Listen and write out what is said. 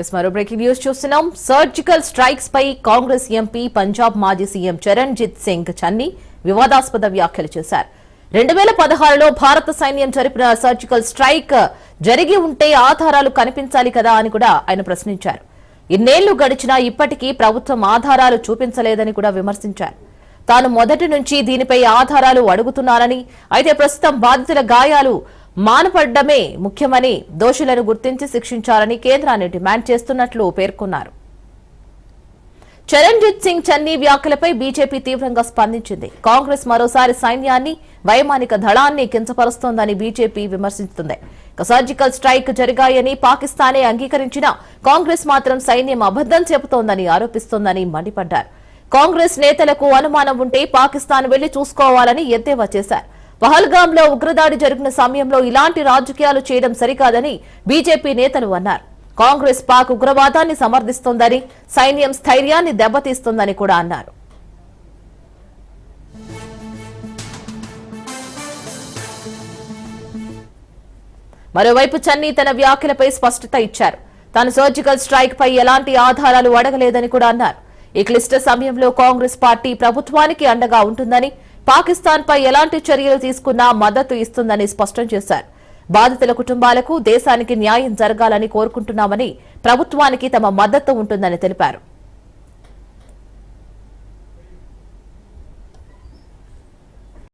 Yes మరో breaking news చూస్తున్నాం. Surgical strikes పై కాంగ్రెస్ ఎంపీ పంజాబ్ మాజీ సీఎం చరణ్జిత్ సింగ్ చన్ని వివాదాస్పద వ్యాఖ్యలు చేశారు. రెండు వేల పదహారులో భారత సైన్యం జరిపిన సర్జికల్ స్ట్రైక్ జరిగి ఉంటే ఆధారాలు కనిపించాలి కదా అని కూడా ఆయన ప్రశ్నించారు. ఇన్నేళ్ళు గడిచినా ఇప్పటికీ ప్రభుత్వం ఆధారాలు చూపించలేదని కూడా విమర్శించారు. తాను మొదటి నుంచి దీనిపై ఆధారాలు అడుగుతున్నానని అయితే ప్రస్తుతం బాధితుల గాయాలు మానపడ్డమే ముఖ్యమని దోషులను గుర్తించి శిక్షించాలని కేంద్రాన్ని డిమాండ్ చేస్తున్నట్లు పేర్కొన్నారు. చరణ్జిత్ సింగ్ చన్నీ వ్యాఖ్యలపై బీజేపీ తీవ్రంగా స్పందించింది. కాంగ్రెస్ మరోసారి సైన్యాన్ని వైమానిక దళాన్ని కించపరుస్తోందని బీజేపీ విమర్శిస్తుంది. సర్జికల్ స్ట్రైక్ జరిగాయని పాకిస్తానే అంగీకరించిన కాంగ్రెస్ మాత్రం సైన్యం అబద్దం చెబుతోందని ఆరోపిస్తోందని మండిపడ్డారు. కాంగ్రెస్ నేతలకు అనుమానం ఉంటే పాకిస్తాన్ వెళ్ళి చూసుకోవాలని ఎద్దేవా చేశారు. పహల్గామ్లో ఉగ్రదాడి జరిగిన సమయంలో ఇలాంటి రాజకీయాలు చేయడం సరికాదని బీజేపీ నేతలు అన్నారు. కాంగ్రెస్ పాక్ ఉగ్రవాదాన్ని సమర్థిస్తోందని సైన్యం స్థైర్యాన్ని దెబ్బతీస్తోందని కూడా అన్నారు. మరోవైపు చన్నీ తన వ్యాఖ్యలపై స్పష్టత ఇచ్చారు. తాను సర్జికల్ స్ట్రైక్ పై ఎలాంటి ఆధారాలు అడగలేదని కూడా అన్నారు. ఈ క్లిష్ట సమయంలో కాంగ్రెస్ పార్టీ ప్రభుత్వానికి అండగా ఉంటుందని పాకిస్తాన్ పై ఎలాంటి చర్యలు తీసుకున్నా మద్దతు ఇస్తుందని స్పష్టం చేశారు. బాధితుల కుటుంబాలకు దేశానికి న్యాయం జరగాలని కోరుకుంటున్నామని ప్రభుత్వానికి తమ మద్దతు ఉంటుందని తెలిపారు.